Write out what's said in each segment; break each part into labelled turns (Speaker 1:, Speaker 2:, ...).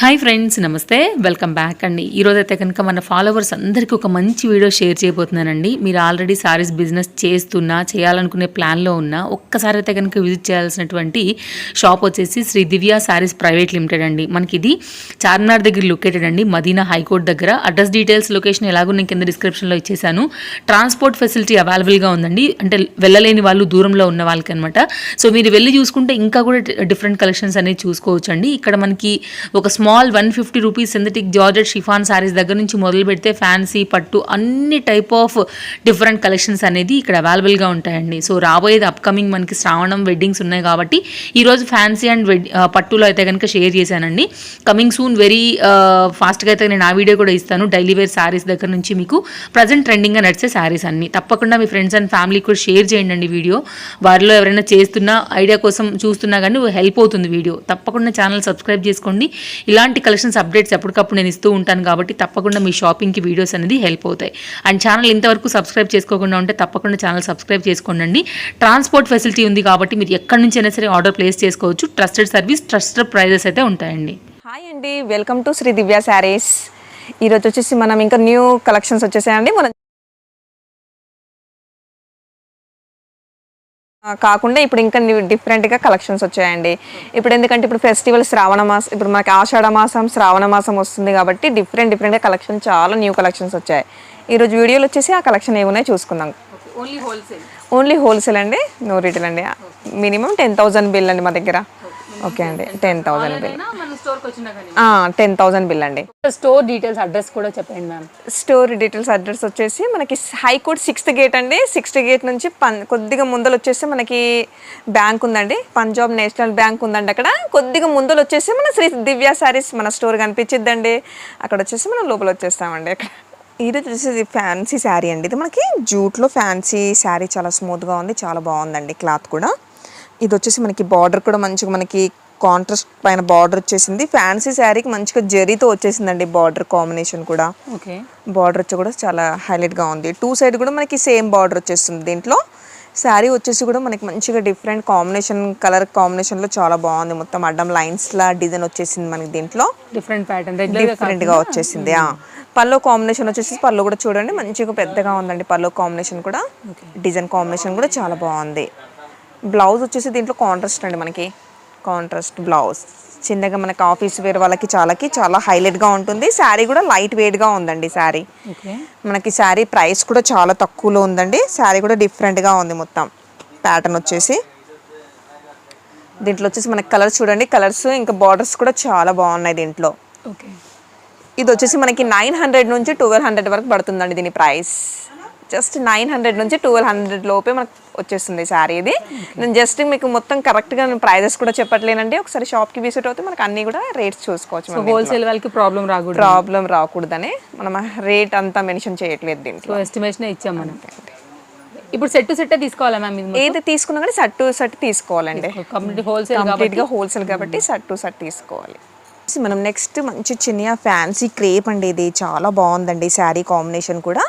Speaker 1: Hi friends namaste. Welcome back అండి. ఈరోజైతే అయితే కనుక మన ఫాలోవర్స్ అందరికీ ఒక మంచి వీడియో షేర్ చేయబోతున్నానండి. మీరు ఆల్రెడీ సారీస్ బిజినెస్ చేస్తున్నా చేయాలనుకునే ప్లాన్లో ఉన్నా ఒక్కసారి అయితే కనుక విజిట్ చేయాల్సినటువంటి షాప్ వచ్చేసి శ్రీ దివ్య సారీస్ ప్రైవేట్ లిమిటెడ్ అండి. మనకి ఇది చార్మినార్ దగ్గర లొకేటెడ్ అండి. మదీనా హైకోర్ట్ దగ్గర. అడ్రస్ డీటెయిల్స్ లొకేషన్ ఎలాగో నేను కింద డిస్క్రిప్షన్లో ఇచ్చేసాను. ట్రాన్స్పోర్ట్ ఫెసిలిటీ అవైలబుల్గా ఉందండి. అంటే వెళ్ళలేని వాళ్ళు దూరంలో ఉన్న వాళ్ళకి అనమాట సో మీరు వెళ్ళి చూసుకుంటే ఇంకా కూడా డిఫరెంట్ కలెక్షన్స్ అనేవి చూసుకోవచ్చు అండి ఇక్కడ మనకి ఒక small one fifty rupees synthetic georgette chiffon saris దగ్గర నుంచి మొదలు పెడితే ఫ్యాన్సీ పట్టు అన్ని టైప్ ఆఫ్ డిఫరెంట్ కలెక్షన్స్ అనేది ఇక్కడ అవైలబుల్గా ఉంటాయండి. సో రాబోయేది అప్కమింగ్ మనకి శ్రావణం వెడ్డింగ్స్ ఉన్నాయి కాబట్టి ఈరోజు ఫ్యాన్సీ అండ్ వెడ్ పట్టులో అయితే కనుక షేర్ చేశానండి. కమింగ్ సూన్ వెరీ ఫాస్ట్గా అయితే నేను ఆ వీడియో కూడా ఇస్తాను. డైలీ వేర్ శారీస్ దగ్గర నుంచి మీకు ప్రజెంట్ ట్రెండింగ్గా నడిచే శారీస్ అన్ని. తప్పకుండా మీ ఫ్రెండ్స్ అండ్ ఫ్యామిలీ కూడా షేర్ చేయండి అండి వీడియో వారిలో ఎవరైనా చేస్తున్నా ఐడియా కోసం చూస్తున్నా కానీ హెల్ప్ అవుతుంది వీడియో తప్పకుండా ఛానల్ సబ్స్క్రైబ్ చేసుకోండి. ఇలాంటి కలెక్షన్స్ అప్డేట్స్ ఎప్పటికప్పుడు నేను ఇస్తూ ఉంటాను కాబట్టి తప్పకుండా మీ షాపింగ్కి వీడియోస్ అనేది హెల్ప్ అవుతాయి. అండ్ ఛానల్ ఇంతవరకు సబ్స్క్రైబ్ చేసుకోకుండా ఉంటే తప్పకుండా ఛానల్ సబ్స్క్రైబ్ చేసుకోండి ట్రాన్స్పోర్ట్ ఫెసిలిటీ ఉంది కాబట్టి మీరు ఎక్కడి నుంచైనా సరే ఆర్డర్ ప్లేస్ చేసుకోవచ్చు. ట్రస్టెడ్ సర్వీస్ ట్రస్టెడ్ ప్రైజెస్ అయితే ఉంటాయండి.
Speaker 2: హాయ్ అండి. Welcome to Shri Divya Sarees. ఈరోజు వచ్చేసి మనం ఇంకా న్యూ కలెక్షన్స్ వచ్చేసాయండి. మనం కాకుండా ఇప్పుడు ఇంకా డిఫరెంట్గా కలెక్షన్స్ వచ్చాయండి. ఇప్పుడు ఎందుకంటే ఇప్పుడు ఫెస్టివల్ శ్రావణ మాసం ఇప్పుడు మనకి ఆషాఢ మాసం శ్రావణ మాసం వస్తుంది కాబట్టి డిఫరెంట్ డిఫరెంట్గా కలెక్షన్ చాలా న్యూ కలెక్షన్స్ వచ్చాయి. ఈరోజు వీడియోలో వచ్చేసి ఆ కలెక్షన్ ఏమున్నాయి చూసుకుందాం.
Speaker 1: ఓన్లీ హోల్సేల్
Speaker 2: ఓన్లీ హోల్సేల్ అండి నో రిటైల్ అండి. మినిమం టెన్ థౌసండ్ బిల్ అండి మా దగ్గర. ఓకే అండి. Ten thousand bill. Ten thousand bill అండి.
Speaker 1: స్టోర్ డీటెయిల్స్ అడ్రస్ కూడా చెప్పండి మ్యామ్.
Speaker 2: స్టోర్ డీటెయిల్స్ అడ్రస్ వచ్చేసి మనకి హైకోర్ట్ సిక్స్త్ గేట్ అండి. సిక్స్త్ గేట్ నుంచి పన్ కొద్దిగా ముందలు వచ్చేసి మనకి బ్యాంక్ ఉందండి. పంజాబ్ నేషనల్ బ్యాంక్ ఉందండి అక్కడ. కొద్దిగా ముందలు వచ్చేసి మన శ్రీ దివ్య సారీస్ మన స్టోర్ కనిపించిద్దండి. అక్కడ వచ్చేసి మనం లోపల వచ్చేస్తామండి అక్కడ. ఇది వచ్చేసి ఫ్యాన్సీ శారీ అండి. ఇది మనకి జూట్లో ఫ్యాన్సీ శారీ చాలా స్మూత్గా ఉంది. చాలా బాగుందండి క్లాత్ కూడా. ఇది వచ్చేసి మనకి బార్డర్ కూడా మంచిగా మనకి కాంట్రాస్ట్ పైన బార్డర్ వచ్చేసింది. ఫ్యాన్సీ శారీకి మంచిగా జరీతో వచ్చేసిందండి బార్డర్ కాంబినేషన్ కూడా. బార్డర్ వచ్చి కూడా చాలా హైలైట్గా ఉంది. టూ సైడ్ కూడా మనకి సేమ్ బార్డర్ వచ్చేస్తుంది దీంట్లో. శారీ వచ్చేసి కూడా మనకి మంచిగా డిఫరెంట్ కాంబినేషన్ కలర్ కాంబినేషన్లో చాలా బాగుంది. మొత్తం అడ్డం లైన్స్లా డిజైన్ వచ్చేసింది మనకి దీంట్లో.
Speaker 1: డిఫరెంట్ ప్యాటర్న్
Speaker 2: డిఫరెంట్గా వచ్చేసింది. పల్లో కాంబినేషన్ వచ్చేసి పళ్ళు కూడా చూడండి. మంచిగా పెద్దగా ఉందండి పల్లో కాంబినేషన్ కూడా. డిజైన్ కాంబినేషన్ కూడా చాలా బాగుంది. బ్లౌజ్ వచ్చేసి దీంట్లో కాంట్రాస్ట్ అండి మనకి. కాంట్రాస్ట్ బ్లౌజ్ చిన్నగా మనకి ఆఫీస్ వేర్ వాళ్ళకి చాలాకి చాలా హైలైట్గా ఉంటుంది. శారీ కూడా లైట్ వెయిట్గా ఉందండి శారీ మనకి శారీ ప్రైస్ కూడా చాలా తక్కువలో ఉందండి. శారీ కూడా డిఫరెంట్గా ఉంది మొత్తం. ప్యాటర్న్ వచ్చేసి. దీంట్లో వచ్చేసి మనకి కలర్స్ చూడండి. కలర్స్ ఇంకా బార్డర్స్ కూడా చాలా బాగున్నాయి దీంట్లో.
Speaker 1: ఓకే.
Speaker 2: ఇది వచ్చేసి మనకి నైన్ హండ్రెడ్ నుంచి ట్వెల్వ్ హండ్రెడ్ వరకు పడుతుందండి దీని ప్రైస్ జస్ట్ నైన్ హండ్రెడ్ నుంచి ట్వెల్వ్ హండ్రెడ్ లోపే మనకు వచ్చేస్తుంది శారీ ఇది. నేను జస్ట్ మీకు మొత్తం కరెక్ట్గా ప్రైజెస్ కూడా చెప్పట్లేనండి. ఒకసారి షాప్కి విజిట్ అవుతే మనకు అన్ని కూడా రేట్స్ చూసుకోవచ్చు
Speaker 1: హోల్సేల్ వాళ్ళకి ప్రాబ్లం రాకూడదు.
Speaker 2: ప్రాబ్లం రాకూడదని మనం రేట్ అంతా మెన్షన్ చేయట్లేదు దీంట్లో.
Speaker 1: ఎస్టిమేషన్ ఇచ్చాం మనం. ఇప్పుడు సెట్ టు సెట్ తీసుకోవాలా మ్యామ్
Speaker 2: ఏది తీసుకున్నా కానీ సట్ టు సట్ తీసుకోవాలండి.
Speaker 1: కంప్లీట్ హోల్సేల్
Speaker 2: కంప్లీట్గా హోల్సేల్ కాబట్టి. సట్ టు సట్ తీసుకోవాలి. మనం నెక్స్ట్ మంచి చిన్న ఫ్యాన్సీ క్రేప్ అండి ఇది. చాలా బాగుందండి శారీ కాంబినేషన్ కూడా.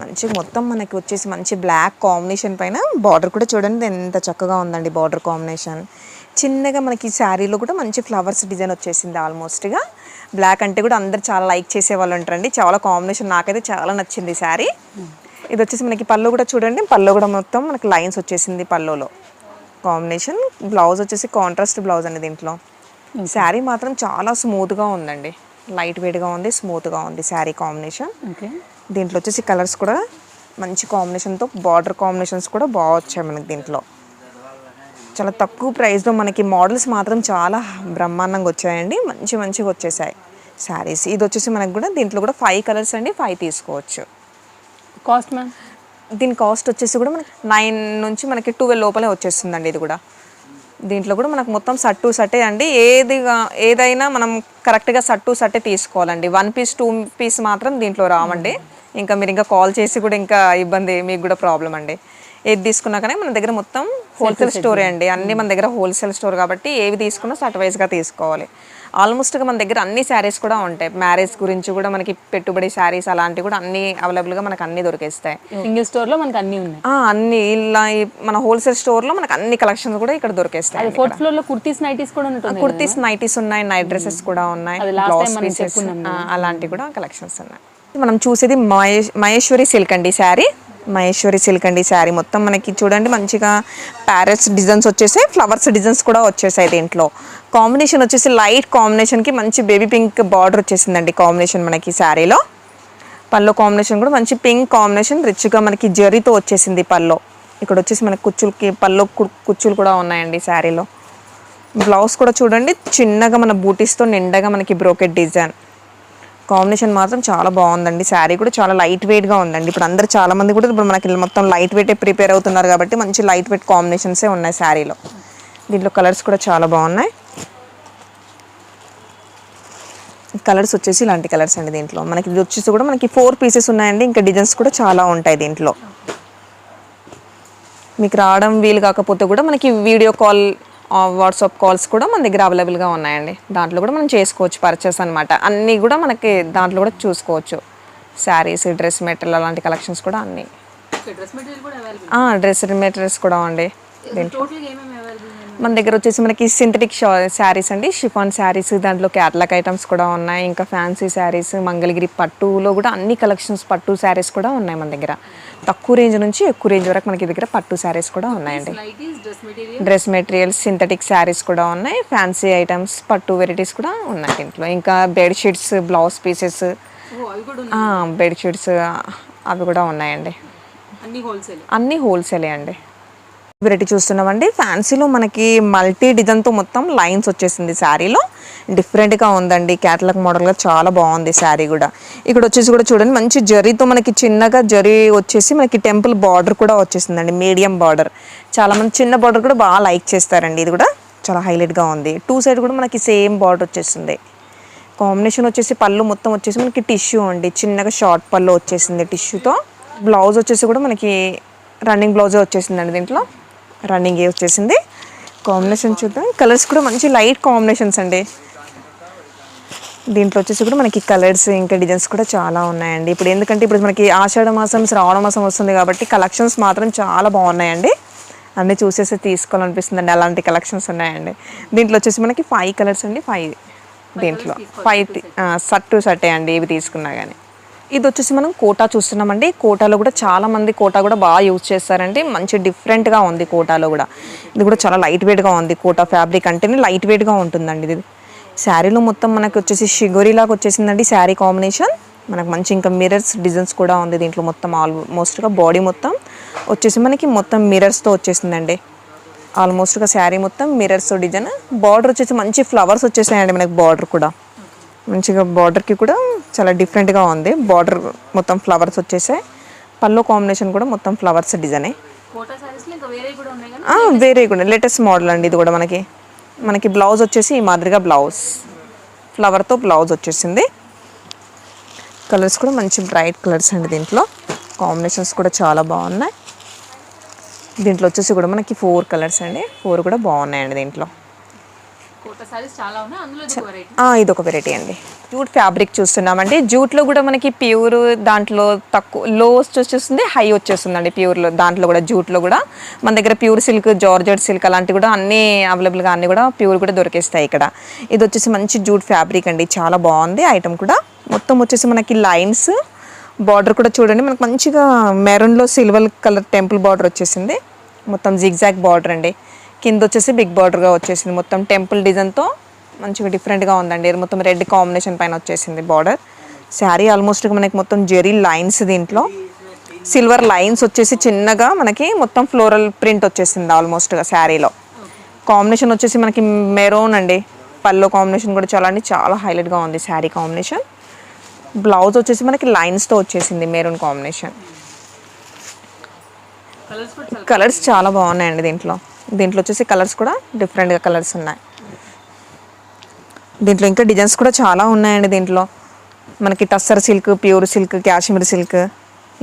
Speaker 2: మంచి మొత్తం మనకి వచ్చేసి మంచి బ్లాక్ కాంబినేషన్ పైన బార్డర్ కూడా చూడండి ఎంత చక్కగా ఉందండి బార్డర్ కాంబినేషన్ చిన్నగా మనకి శారీలో కూడా మంచి ఫ్లవర్స్ డిజైన్ వచ్చేసింది ఆల్మోస్ట్గా బ్లాక్ అంటే కూడా అందరు చాలా లైక్ చేసే వాళ్ళు ఉంటారండి. చాలా కాంబినేషన్ నాకైతే చాలా నచ్చింది శారీ. ఇది వచ్చేసి మనకి పళ్ళు కూడా చూడండి. పళ్ళు కూడా మొత్తం మనకి లైన్స్ వచ్చేసింది పళ్ళులో. కాంబినేషన్ బ్లౌజ్ వచ్చేసి కాంట్రాస్ట్ బ్లౌజ్ అండి దీంట్లో. శారీ మాత్రం చాలా స్మూత్గా ఉందండి. లైట్ వెయిట్గా ఉంది స్మూత్గా ఉంది శారీ కాంబినేషన్.
Speaker 1: ఓకే.
Speaker 2: దీంట్లో వచ్చేసి కలర్స్ కూడా మంచి కాంబినేషన్తో బార్డర్ కాంబినేషన్స్ కూడా బాగా వచ్చాయి మనకి దీంట్లో. చాలా తక్కువ ప్రైస్లో మనకి మోడల్స్ మాత్రం చాలా బ్రహ్మాండంగా వచ్చాయండి. మంచి మంచిగా వచ్చేసాయి శారీస్. ఇది వచ్చేసి మనకి కూడా దీంట్లో కూడా ఫైవ్ కలర్స్ అండి ఫైవ్ తీసుకోవచ్చు.
Speaker 1: Cost ma'am?
Speaker 2: దీని కాస్ట్ వచ్చేసి కూడా మనకి నైన్ నుంచి మనకి ట్వెల్వ్ లోపలే వచ్చేస్తుందండి ఇది కూడా. దీంట్లో కూడా మనకు మొత్తం సట్టు సట్టే అండి. ఏదిగా ఏదైనా మనం కరెక్ట్గా సట్టు సట్టే తీసుకోవాలండి. వన్ పీస్ టూ పీస్ మాత్రం దీంట్లో రావండి. ఇంకా మీరు ఇంకా కాల్ చేసి కూడా ఇంకా ఇబ్బంది మీకు కూడా ప్రాబ్లం అండి. ఏది తీసుకున్నా కానీ మన దగ్గర మొత్తం హోల్సేల్ స్టోరే అండి. అన్ని మన దగ్గర హోల్సేల్ స్టోర్ కాబట్టి ఏవి తీసుకున్నా సట్ వైజ్గా తీసుకోవాలి. ఆల్మోస్ట్గా మన దగ్గర అన్ని శారీస్ కూడా ఉంటాయి. మ్యారేజ్ గురించి కూడా మనకి పెట్టుబడి శారీస్ అలాంటివి కూడా అన్ని అవైలబుల్గా మనకు అన్ని దొరికేస్తాయి.
Speaker 1: సింగిల్ స్టోర్లో మనకి అన్ని ఉన్నాయి.
Speaker 2: అన్ని ఇలా మన హోల్సేల్ స్టోర్లో మనకు అన్ని కలెక్షన్స్ కూడా ఇక్కడ దొరికేస్తాయి
Speaker 1: ఫోర్త్ ఫ్లోర్లో కుర్తీస్ నైటీస్ కూడా ఉంటుంది
Speaker 2: కుర్తీస్ నైటీస్ ఉన్నాయి నైట్ డ్రెస్సెస్ కూడా ఉన్నాయి బ్లౌజ్ పీసెస్ అలాంటివి కూడా కలెక్షన్స్ ఉన్నాయి. మనం చూసేది మహేష్ మహేశ్వరి సిల్క్ అండి శారీ మహేశ్వరి సిల్క్ అండి శారీ. మొత్తం మనకి చూడండి మంచిగా ప్యారెట్స్ డిజైన్స్ వచ్చేసాయి. ఫ్లవర్స్ డిజైన్స్ కూడా వచ్చేసాయి దీంట్లో. కాంబినేషన్ వచ్చేసి లైట్ కాంబినేషన్కి మంచి బేబీ పింక్ బార్డర్ వచ్చేసిందండి కాంబినేషన్ మనకి శారీలో. పల్లో కాంబినేషన్ కూడా మంచి పింక్ కాంబినేషన్ రిచ్గా మనకి జరీతో వచ్చేసింది పల్లో ఇక్కడ వచ్చేసి మనకి కుచ్చులకి పల్లో కు- కుచ్చులు కూడా ఉన్నాయండి శారీలో. బ్లౌజ్ కూడా చూడండి చిన్నగా మన బూటీస్తో నిండగా మనకి బ్రోకెట్ డిజైన్ కాంబినేషన్ మాత్రం చాలా బాగుందండి. శారీ కూడా చాలా లైట్ వెయిట్గా ఉందండి. ఇప్పుడు అందరు చాలా మంది కూడా ఇప్పుడు మనకి మొత్తం లైట్ వెయిటే ప్రిపేర్ అవుతున్నారు కాబట్టి మంచి లైట్ వెయిట్ కాంబినేషన్సే ఉన్నాయి శారీలో. దీంట్లో కలర్స్ కూడా చాలా బాగున్నాయి. కలర్స్ వచ్చేసి ఇలాంటి కలర్స్ అండి దీంట్లో. మనకి ఇది వచ్చేసి కూడా మనకి ఫోర్ పీసెస్ ఉన్నాయండి. ఇంకా డిజైన్స్ కూడా చాలా ఉంటాయి దీంట్లో. మీకు రావడం వీలు కాకపోతే కూడా మనకి వీడియో కాల్ వాట్సాప్ కాల్స్ కూడా మన దగ్గర అవైలబుల్గా ఉన్నాయండి. దాంట్లో కూడా మనం చేసుకోవచ్చు పర్చేస్ అనమాట అన్నీ కూడా మనకి దాంట్లో కూడా చూసుకోవచ్చు. శారీస్ డ్రెస్ మెటీరియల్ అలాంటి కలెక్షన్స్ కూడా అన్నీ.
Speaker 1: డ్రెస్
Speaker 2: మెటీరియల్స్ కూడా
Speaker 1: అవైలబుల్
Speaker 2: మన దగ్గర వచ్చేసి మనకి సింథటిక్ శారీస్ అండి. షిఫాన్ శారీస్ దాంట్లో క్యాట్లాక్ ఐటమ్స్ కూడా ఉన్నాయి. ఇంకా ఫ్యాన్సీ శారీస్ మంగళగిరి పట్టులో కూడా అన్ని కలెక్షన్స్ పట్టు శారీస్ కూడా ఉన్నాయి మన దగ్గర. తక్కువ రేంజ్ నుంచి ఎక్కువ రేంజ్ వరకు మనకి దగ్గర పట్టు శారీస్ కూడా ఉన్నాయండి.
Speaker 1: Dress material
Speaker 2: dress materials synthetic saris కూడా ఉన్నాయి. ఫ్యాన్సీ ఐటమ్స్ పట్టు వెరైటీస్ కూడా ఉన్నాయి దీంట్లో ఇంకా బెడ్షీట్స్ బ్లౌజ్ పీసెస్ బెడ్షీట్స్ అవి కూడా ఉన్నాయండి. అన్నీ హోల్సేలే అండి. వెరైటీ చూస్తున్నామండి. ఫ్యాన్సీలో మనకి మల్టీ డిజైన్తో మొత్తం లైన్స్ వచ్చేసింది శారీలో. డిఫరెంట్గా ఉందండి. క్యాటలాగ్ మోడల్గా చాలా బాగుంది శారీ కూడా. ఇక్కడ వచ్చేసి కూడా చూడండి మంచి జరీతో మనకి చిన్నగా జరీ వచ్చేసి మనకి టెంపుల్ బార్డర్ కూడా వచ్చేసిందండి. మీడియం బార్డర్ చాలామంది చిన్న బార్డర్ కూడా బాగా లైక్ చేస్తారండి. ఇది కూడా చాలా హైలైట్గా ఉంది. టూ సైడ్ కూడా మనకి సేమ్ బార్డర్ వచ్చేసింది. కాంబినేషన్ వచ్చేసి పళ్ళు మొత్తం వచ్చేసి మనకి టిష్యూ అండి. చిన్నగా షార్ట్ పళ్ళు వచ్చేసింది టిష్యూతో బ్లౌజ్ వచ్చేసి కూడా మనకి రన్నింగ్ బ్లౌజే వచ్చేసిందండి దీంట్లో. రన్నింగ్ ఏ వచ్చేసింది. కాంబినేషన్ చూద్దాం. కలర్స్ కూడా మంచి లైట్ కాంబినేషన్స్ అండి. దీంట్లో వచ్చేసి కూడా మనకి కలర్స్ ఇంకా డిజైన్స్ కూడా చాలా ఉన్నాయండి. ఇప్పుడు ఎందుకంటే ఇప్పుడు మనకి ఆషాఢ మాసం శ్రావణ మాసం వస్తుంది కాబట్టి కలెక్షన్స్ మాత్రం చాలా బాగున్నాయండి. అన్నీ చూసేసి తీసుకోవాలనిపిస్తుందండి. అలాంటి కలెక్షన్స్ ఉన్నాయండి. దీంట్లో వచ్చేసి మనకి ఫైవ్ కలర్స్ అండి. ఫైవ్ దీంట్లో. ఫైవ్ సట్ టు సట్టే అండి. ఇవి తీసుకున్నా కానీ ఇది వచ్చేసి మనం కోటా చూస్తున్నామండి. కోటాలో కూడా చాలామంది కోటా కూడా బాగా యూజ్ చేస్తారండి. మంచి డిఫరెంట్గా ఉంది కోటాలో కూడా. ఇది కూడా చాలా లైట్ వెయిట్గా ఉంది కోటా ఫ్యాబ్రిక్ అంటేనే లైట్ వెయిట్గా ఉంటుందండి ఇది. శారీలో మొత్తం మనకు వచ్చేసి షిగోరీ లాగా వచ్చేసిందండి శారీ కాంబినేషన్ మనకు మంచి ఇంకా మిరర్స్ డిజైన్స్ కూడా ఉంది దీంట్లో మొత్తం ఆల్మోస్ట్గా బాడీ మొత్తం. వచ్చేసి మనకి మొత్తం మిరర్స్తో వచ్చేసిందండి. ఆల్మోస్ట్గా శారీ మొత్తం మిరర్స్ డిజైన్ బార్డర్ వచ్చేసి మంచి ఫ్లవర్స్ వచ్చేసాయండి మనకి బార్డర్ కూడా. మంచిగా బార్డర్కి కూడా చాలా డిఫరెంట్గా ఉంది. బార్డర్ మొత్తం ఫ్లవర్స్ వచ్చేసాయి. పల్లో కాంబినేషన్ కూడా మొత్తం ఫ్లవర్స్ డిజైనే
Speaker 1: వేరే కూడా
Speaker 2: లేటెస్ట్ మోడల్ అండి ఇది కూడా మనకి. మనకి బ్లౌజ్ వచ్చేసి ఈ మాదిరిగా బ్లౌజ్ ఫ్లవర్తో బ్లౌజ్ వచ్చేసింది. కలర్స్ కూడా మంచి బ్రైట్ కలర్స్ అండి దీంట్లో. కాంబినేషన్స్ కూడా చాలా బాగున్నాయి. దీంట్లో వచ్చేసి కూడా మనకి ఫోర్ కలర్స్ అండి. ఫోర్ కూడా బాగున్నాయండి దీంట్లో
Speaker 1: కోటా సారీస్ చాలా ఉన్నాయి అందులో ఇది ఒక వెరైటీ
Speaker 2: అండి. జూట్ ఫ్యాబ్రిక్ చూస్తున్నామండి. జూట్లో కూడా మనకి ప్యూర్ దాంట్లో తక్కువ లో వచ్చేస్తుంది హై వచ్చేస్తుందండి ప్యూర్లో దాంట్లో కూడా జూట్లో కూడా. మన దగ్గర ప్యూర్ సిల్క్ జార్జెట్ సిల్క్ అలాంటివి కూడా అన్నీ అవైలబుల్గా అన్నీ కూడా ప్యూర్ కూడా దొరికేస్తాయి ఇక్కడ. ఇది వచ్చేసి మంచి జూట్ ఫ్యాబ్రిక్ అండి. చాలా బాగుంది ఐటమ్ కూడా. మొత్తం వచ్చేసి మనకి లైన్స్ బార్డర్ కూడా చూడండి. మనకు మంచిగా మెరూన్లో సిల్వర్ కలర్ టెంపుల్ బార్డర్ వచ్చేసింది. మొత్తం జిగ్జాగ్ బార్డర్ అండి. కింద వచ్చేసి బిగ్ బార్డర్గా వచ్చేసింది. మొత్తం టెంపుల్ డిజైన్తో మంచిగా డిఫరెంట్గా ఉందండి. ఇది మొత్తం రెడ్ కాంబినేషన్ పైన వచ్చేసింది బార్డర్. శారీ ఆల్మోస్ట్ మనకి మొత్తం జెరీ లైన్స్ దీంట్లో. సిల్వర్ లైన్స్ వచ్చేసి చిన్నగా మనకి మొత్తం ఫ్లోరల్ ప్రింట్ వచ్చేసింది ఆల్మోస్ట్గా శారీలో. కాంబినేషన్ వచ్చేసి మనకి మెరూన్ అండి. పల్లో కాంబినేషన్ కూడా చాలా అండి చాలా హైలైట్గా ఉంది శారీ కాంబినేషన్. బ్లౌజ్ వచ్చేసి మనకి లైన్స్తో వచ్చేసింది మెరూన్ కాంబినేషన్.
Speaker 1: కలర్స్ చాలా
Speaker 2: చాలా బాగున్నాయండి దీంట్లో. దీంట్లో వచ్చేసి కలర్స్ కూడా డిఫరెంట్గా కలర్స్ ఉన్నాయి. దీంట్లో ఇంకా డిజైన్స్ కూడా చాలా ఉన్నాయండి దీంట్లో. మనకి tussar silk pure silk Kashmir silk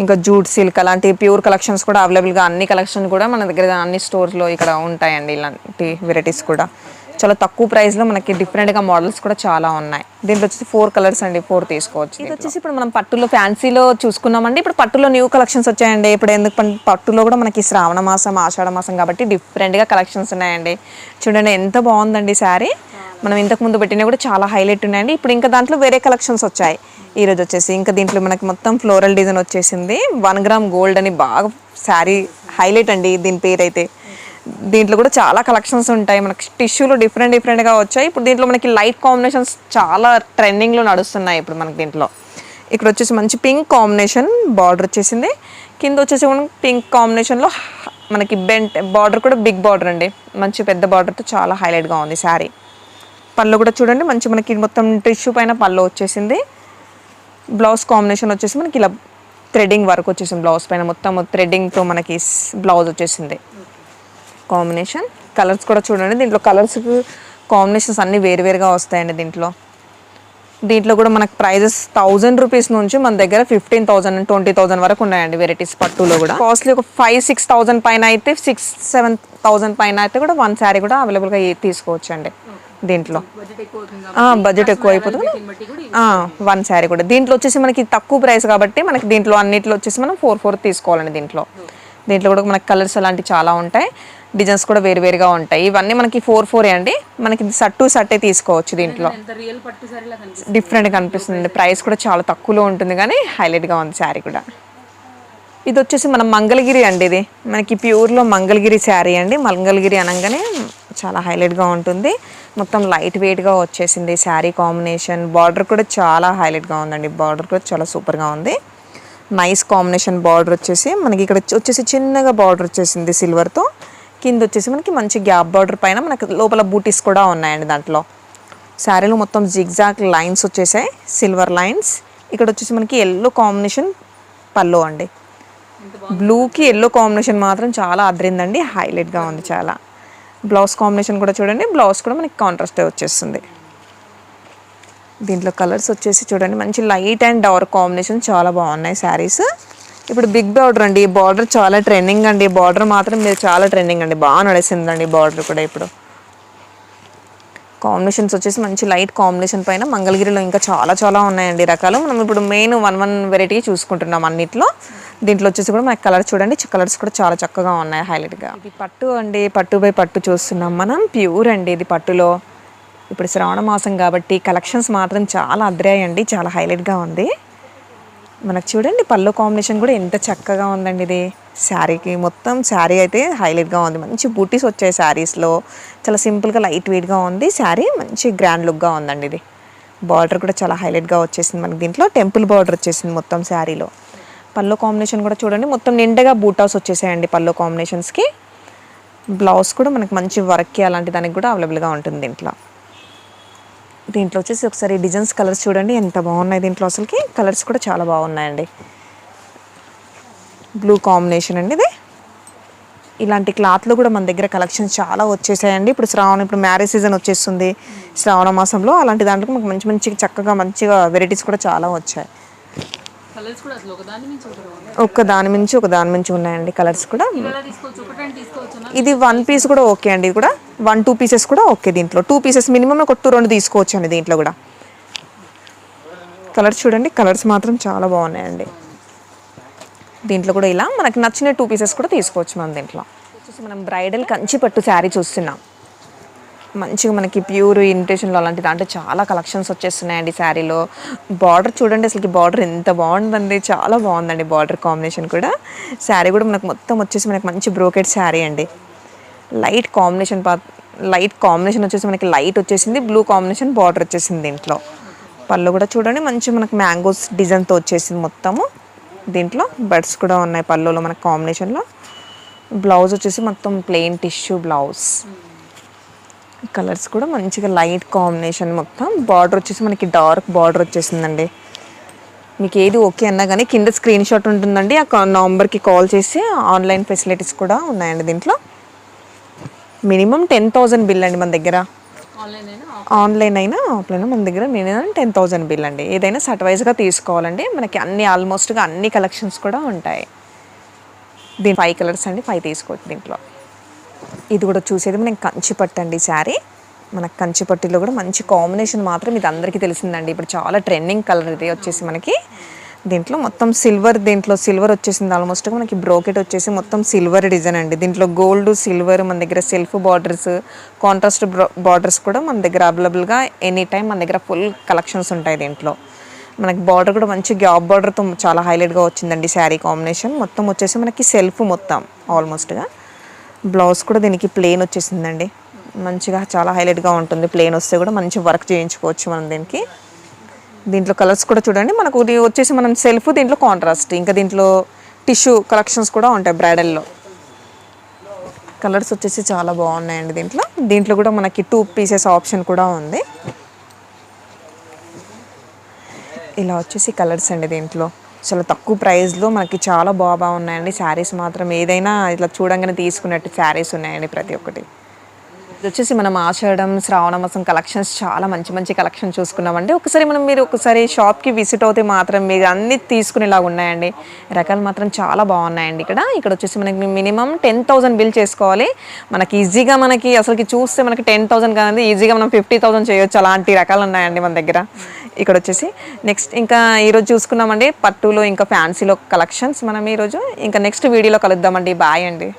Speaker 2: ఇంకా జూట్ సిల్క్ అలాంటి ప్యూర్ కలెక్షన్స్ కూడా అవైలబుల్గా అన్ని కలెక్షన్ కూడా మన దగ్గర అన్ని స్టోర్స్లో ఇక్కడ ఉంటాయండి ఇలాంటి వెరైటీస్ కూడా. చాలా తక్కువ ప్రైస్లో మనకి డిఫరెంట్గా మోడల్స్ కూడా చాలా ఉన్నాయి. దీంట్లో వచ్చేసి ఫోర్ కలర్స్ అండి ఫోర్ తీసుకోవచ్చు ఇది వచ్చేసి ఇప్పుడు మనం పట్టులో ఫ్యాన్సీలో చూసుకున్నామండి. ఇప్పుడు పట్టులో న్యూ కలెక్షన్స్ వచ్చాయండి. ఇప్పుడు ఎందుకు పట్టులో కూడా మనకి శ్రావణ మాసం ఆషాఢ మాసం కాబట్టి డిఫరెంట్గా కలెక్షన్స్ ఉన్నాయండి. చూడండి ఎంత బాగుందండి శారీ మనం ఇంతకు ముందు పెట్టినవి కూడా చాలా హైలైట్ ఉన్నాయండి. ఇప్పుడు ఇంకా దాంట్లో వేరే కలెక్షన్స్ వచ్చాయి. ఈ రోజు వచ్చేసి ఇంకా దీంట్లో మనకి మొత్తం ఫ్లోరల్ డిజైన్ వచ్చేసింది. వన్ గ్రామ్ గోల్డ్ అని బాగా శారీ హైలైట్ అండి దీని పేరు అయితే దీంట్లో కూడా చాలా కలెక్షన్స్ ఉంటాయి. మనకి టిష్యూలు డిఫరెంట్ డిఫరెంట్గా వచ్చాయి. ఇప్పుడు దీంట్లో మనకి లైట్ కాంబినేషన్స్ చాలా ట్రెండింగ్లో నడుస్తున్నాయి ఇప్పుడు మనకి దీంట్లో. ఇక్కడ వచ్చేసి మంచి పింక్ కాంబినేషన్ బార్డర్ వచ్చేసింది. కింద వచ్చేసి మనం పింక్ కాంబినేషన్లో మనకి బెంట్ బార్డర్ కూడా బిగ్ బార్డర్ అండి. మంచి పెద్ద బార్డర్తో చాలా హైలైట్గా ఉంది శారీ. పళ్ళు కూడా చూడండి. మంచి మనకి మొత్తం టిష్యూ పైన పళ్ళు వచ్చేసింది. బ్లౌజ్ కాంబినేషన్ వచ్చేసి మనకి ఇలా థ్రెడ్డింగ్ వర్క్ వచ్చేసింది. బ్లౌజ్ పైన మొత్తం థ్రెడ్డింగ్తో మనకి బ్లౌజ్ వచ్చేసింది. కాంబినేషన్. కలర్స్ కూడా చూడండి. దీంట్లో కలర్స్ కాంబినేషన్స్ అన్నీ వేరువేరుగా వస్తాయండి దీంట్లో. దీంట్లో కూడా మనకు ప్రైజెస్ థౌజండ్ రూపీస్ నుంచి మన దగ్గర ఫిఫ్టీన్ థౌసండ్ ట్వంటీ థౌసండ్ వరకు ఉన్నాయండి వెరైటీస్ పట్టులో కూడా. కాస్ట్లీ ఒక ఫైవ్ సిక్స్ థౌసండ్ పైన అయితే సిక్స్ సెవెన్ థౌసండ్ పైన అయితే కూడా వన్ శారీ కూడా అవైలబుల్గా తీసుకోవచ్చు అండి దీంట్లో. బడ్జెట్ ఎక్కువ అయిపోతుంది. వన్ శారీ కూడా. దీంట్లో వచ్చేసి మనకి తక్కువ ప్రైస్ కాబట్టి మనకి దీంట్లో అన్నిట్లో వచ్చేసి మనం ఫోర్ ఫోర్ తీసుకోవాలండి దీంట్లో. దీంట్లో కూడా మనకి కలర్స్ అలాంటివి చాలా ఉంటాయి. డిజైన్స్ కూడా వేరు వేరుగా ఉంటాయి. ఇవన్నీ మనకి ఫోర్ ఫోర్ అండి. మనకి సట్టు సట్టే తీసుకోవచ్చు దీంట్లో.
Speaker 1: కనిపిస్తుంది
Speaker 2: డిఫరెంట్గా అనిపిస్తుంది. ప్రైస్ కూడా చాలా తక్కువలో ఉంటుంది కానీ హైలైట్గా ఉంది శారీ కూడా. ఇది వచ్చేసి మన మంగళగిరి అండి ఇది. మనకి ప్యూర్లో మంగళగిరి శారీ అండి. మంగళగిరి అనగానే చాలా హైలైట్గా ఉంటుంది. మొత్తం లైట్ వెయిట్గా వచ్చేసింది శారీ కాంబినేషన్. బార్డర్ కూడా చాలా హైలైట్గా ఉందండి. బార్డర్ కూడా చాలా సూపర్గా ఉంది. నైస్ కాంబినేషన్ బార్డర్ వచ్చేసి మనకి ఇక్కడ వచ్చేసి చిన్నగా బార్డర్ వచ్చేసింది సిల్వర్తో కింద వచ్చేసి మనకి మంచి గ్యాప్ బార్డర్ పైన మనకి లోపల బూటీస్ కూడా ఉన్నాయండి దాంట్లో. శారీలో మొత్తం జిగ్జాగ్ లైన్స్ వచ్చేసాయి సిల్వర్ లైన్స్ ఇక్కడ వచ్చేసి మనకి ఎల్లో కాంబినేషన్ పల్లో అండి. బ్లూకి ఎల్లో కాంబినేషన్ మాత్రం చాలా అదిరిందండి హైలైట్గా ఉంది చాలా. బ్లౌజ్ కాంబినేషన్ కూడా చూడండి బ్లౌజ్ కూడా మనకి కాంట్రాస్ట్ వచ్చేస్తుంది. దీంట్లో కలర్స్ వచ్చేసి చూడండి. మంచి లైట్ అండ్ డార్క్ కాంబినేషన్ చాలా బాగున్నాయి శారీస్. ఇప్పుడు బిగ్ బార్డర్ అండి. బార్డర్ చాలా ట్రెండింగ్ అండి. బార్డర్ మాత్రం మీరు చాలా ట్రెండింగ్ అండి. బాగా నడిచిందండి బార్డర్ కూడా ఇప్పుడు. కాంబినేషన్స్ వచ్చేసి మంచి లైట్ కాంబినేషన్ పైన మంగళగిరిలో ఇంకా చాలా చాలా ఉన్నాయండి రకాలు. మనం ఇప్పుడు మెయిన్ వన్ వన్ వెరైటీ చూసుకుంటున్నాం అన్నిట్లో. దీంట్లో వచ్చేసి కూడా మనకి కలర్ చూడండి. కలర్స్ కూడా చాలా చక్కగా ఉన్నాయి హైలైట్గా. ఇది పట్టు అండి. పట్టు బై పట్టు చూస్తున్నాం మనం. ప్యూర్ అండి ఇది పట్టులో. ఇప్పుడు శ్రావణ మాసం కాబట్టి కలెక్షన్స్ మాత్రం చాలా అద్రాయండి చాలా హైలైట్గా ఉంది. మనకు చూడండి పళ్ళు కాంబినేషన్ కూడా ఎంత చక్కగా ఉందండి ఇది. శారీకి మొత్తం శారీ అయితే హైలైట్గా ఉంది. మంచి బూటీస్ వచ్చాయి శారీస్లో. చాలా సింపుల్గా లైట్ వెయిట్గా ఉంది. శారీ మంచి గ్రాండ్ లుక్గా ఉందండి ఇది. బార్డర్ కూడా చాలా హైలైట్గా వచ్చేసింది మనకి దీంట్లో. టెంపుల్ బార్డర్ వచ్చేసింది మొత్తం శారీలో. పళ్ళు కాంబినేషన్ కూడా చూడండి. మొత్తం నిండగా బూటాస్ వచ్చేసాయండి పళ్ళు కాంబినేషన్స్కి. బ్లౌజ్ కూడా మనకి మంచి వర్క్ అలాంటి దానికి కూడా అవైలబుల్గా ఉంటుంది దీంట్లో. దీంట్లో వచ్చేసి ఒకసారి డిజైన్స్ కలర్స్ చూడండి. ఎంత బాగున్నాయి దీంట్లో అసలుకి. కలర్స్ కూడా చాలా బాగున్నాయండి. బ్లూ కాంబినేషన్ అండి ఇది. ఇలాంటి క్లాత్లో కూడా మన దగ్గర కలెక్షన్స్ చాలా వచ్చేసాయండి. ఇప్పుడు శ్రావణ ఇప్పుడు మ్యారేజ్ సీజన్ వచ్చేస్తుంది. శ్రావణ మాసంలో అలాంటి దాంట్లో మనకు మంచి మంచి చక్కగా మంచిగా వెరైటీస్ కూడా చాలా వచ్చాయి.
Speaker 1: కలర్స్ కూడా అసలు ఒకదాని నుంచి ఒకటి బాగుంది
Speaker 2: ఒక దాని మించి ఒక దాని మించి ఉన్నాయండి కలర్స్ కూడా ఇది వన్ పీస్ కూడా ఓకే అండి ఇది కూడా వన్ టూ పీసెస్ కూడా ఓకే దీంట్లో. టూ పీసెస్ మినిమం ఒక టూ రెండు తీసుకోవచ్చు అండి దీంట్లో కూడా. కలర్స్ చూడండి కలర్స్ మాత్రం చాలా బాగున్నాయండి. దీంట్లో కూడా ఇలా మనకి నచ్చిన టూ పీసెస్ కూడా తీసుకోవచ్చు మనం దీంట్లో. వచ్చేసి మనం బ్రైడల్ కంచి పట్టు శారీ చూస్తున్నాం. మంచిగా మనకి ప్యూర్ ఇమిటేషన్లో అలాంటి దాంట్లో చాలా కలెక్షన్స్ వచ్చేస్తున్నాయండి శారీలో. బార్డర్ చూడండి అసలుకి బార్డర్ ఎంత బాగుందండి. చాలా బాగుందండి బార్డర్ కాంబినేషన్ కూడా. శారీ కూడా మనకు మొత్తం వచ్చేసి మనకి మంచి బ్రోకెట్ శారీ అండి. లైట్ కాంబినేషన్ లైట్ కాంబినేషన్ వచ్చేసి మనకి లైట్ వచ్చేసింది బ్లూ కాంబినేషన్ బార్డర్ వచ్చేసింది దీంట్లో. పళ్ళు కూడా చూడండి మంచి మనకి మ్యాంగోస్ డిజైన్తో వచ్చేసింది మొత్తము. దీంట్లో బడ్స్ కూడా ఉన్నాయి పళ్ళులో మనకి కాంబినేషన్లో బ్లౌజ్ వచ్చేసి మొత్తం ప్లెయిన్ టిష్యూ బ్లౌజ్ కలర్స్ కూడా మంచిగా లైట్ కాంబినేషన్ మొత్తం. బార్డర్ వచ్చేసి మనకి డార్క్ బార్డర్ వచ్చేసిందండి. మీకు ఏది ఓకే అన్నా కానీ కింద స్క్రీన్ షాట్ ఉంటుందండి. ఆ నంబర్కి కాల్ చేసి ఆన్లైన్ ఫెసిలిటీస్ కూడా ఉన్నాయండి దీంట్లో. మినిమం టెన్ థౌజండ్ బిల్ అండి మన దగ్గర.
Speaker 1: ఆన్లైన్ అయినా
Speaker 2: ఆన్లైన్ అయినా ఆఫ్లైన్ మన దగ్గర మినిమం టెన్ థౌజండ్ బిల్ అండి. ఏదైనా సర్టవైజ్గా తీసుకోవాలండి. మనకి అన్ని ఆల్మోస్ట్గా అన్ని కలెక్షన్స్ కూడా ఉంటాయి. దీని ఫైవ్ కలర్స్ అండి ఫైవ్ తీసుకోవచ్చు దీంట్లో. ఇది కూడా చూసేది మనకి కంచిపట్టు అండి శారీ. మనకు కంచిపట్టిలో కూడా మంచి కాంబినేషన్ మాత్రం ఇది అందరికీ తెలిసిందండి. ఇప్పుడు చాలా ట్రెండింగ్ కలర్ ఇది వచ్చేసి మనకి. దీంట్లో మొత్తం సిల్వర్ దీంట్లో సిల్వర్ వచ్చేసింది ఆల్మోస్ట్. మనకి బ్రోకెట్ వచ్చేసి మొత్తం సిల్వర్ డిజైన్ అండి. దీంట్లో గోల్డ్ సిల్వర్ మన దగ్గర సెల్ఫ్ బార్డర్స్ కాంట్రాస్ట్ బార్డర్స్ కూడా మన దగ్గర అవైలబుల్గా ఎనీ టైం మన దగ్గర ఫుల్ కలెక్షన్స్ ఉంటాయి దీంట్లో. మనకి బార్డర్ కూడా మంచి గ్యాప్ బార్డర్తో చాలా హైలైట్గా వచ్చిందండి శారీ కాంబినేషన్. మొత్తం వచ్చేసి మనకి సెల్ఫ్ మొత్తం ఆల్మోస్ట్గా. బ్లౌజ్ కూడా దీనికి ప్లెయిన్ వచ్చేసిందండి. మంచిగా చాలా హైలైట్గా ఉంటుంది. ప్లెయిన్ వస్తే కూడా మంచి వర్క్ చేయించుకోవచ్చు మనం దీనికి. దీంట్లో కలర్స్ కూడా చూడండి. మనకు వచ్చేసి మనం సెల్ఫ్ దీంట్లో కాంట్రాస్ట్ ఇంకా దీంట్లో టిష్యూ కలెక్షన్స్ కూడా ఉంటాయి బ్రైడల్లో కలర్స్ వచ్చేసి చాలా బాగున్నాయండి దీంట్లో. దీంట్లో కూడా మనకి టూ పీసెస్ ఆప్షన్ కూడా ఉంది. ఇలా వచ్చేసి కలర్స్ అండి దీంట్లో. చాలా తక్కువ ప్రైస్లో మనకి చాలా బాగా బాగున్నాయండి. శారీస్ మాత్రం ఏదైనా ఇట్లా చూడంగానే తీసుకున్నట్టు శారీస్ ఉన్నాయండి ప్రతి ఒక్కటి. ఇది వచ్చేసి మనం ఆషాఢం శ్రావణ మాసం కలెక్షన్స్ చాలా మంచి మంచి కలెక్షన్ చూసుకున్నామండి. ఒకసారి మనం మీరు ఒకసారి షాప్కి విజిట్ అవుతే మాత్రం మీరు అన్ని తీసుకునేలాగా ఉన్నాయండి. రకాలు మాత్రం చాలా బాగున్నాయండి ఇక్కడ. ఇక్కడ వచ్చేసి మనకి మినిమం టెన్ థౌసండ్ బిల్ చేసుకోవాలి. మనకి ఈజీగా మనకి అసలుకి చూస్తే మనకి టెన్ థౌసండ్ కాదండి ఈజీగా మనం ఫిఫ్టీ థౌసండ్ చేయొచ్చు. అలాంటి రకాలు ఉన్నాయండి మన దగ్గర. ఇక్కడ వచ్చేసి నెక్స్ట్ ఇంకా ఈరోజు చూసుకున్నామండి పట్టులో ఇంకా ఫ్యాన్సీలో కలెక్షన్స్. మనం ఈరోజు ఇంకా నెక్స్ట్ వీడియోలో కలుద్దామండి. బాయ్ అండి.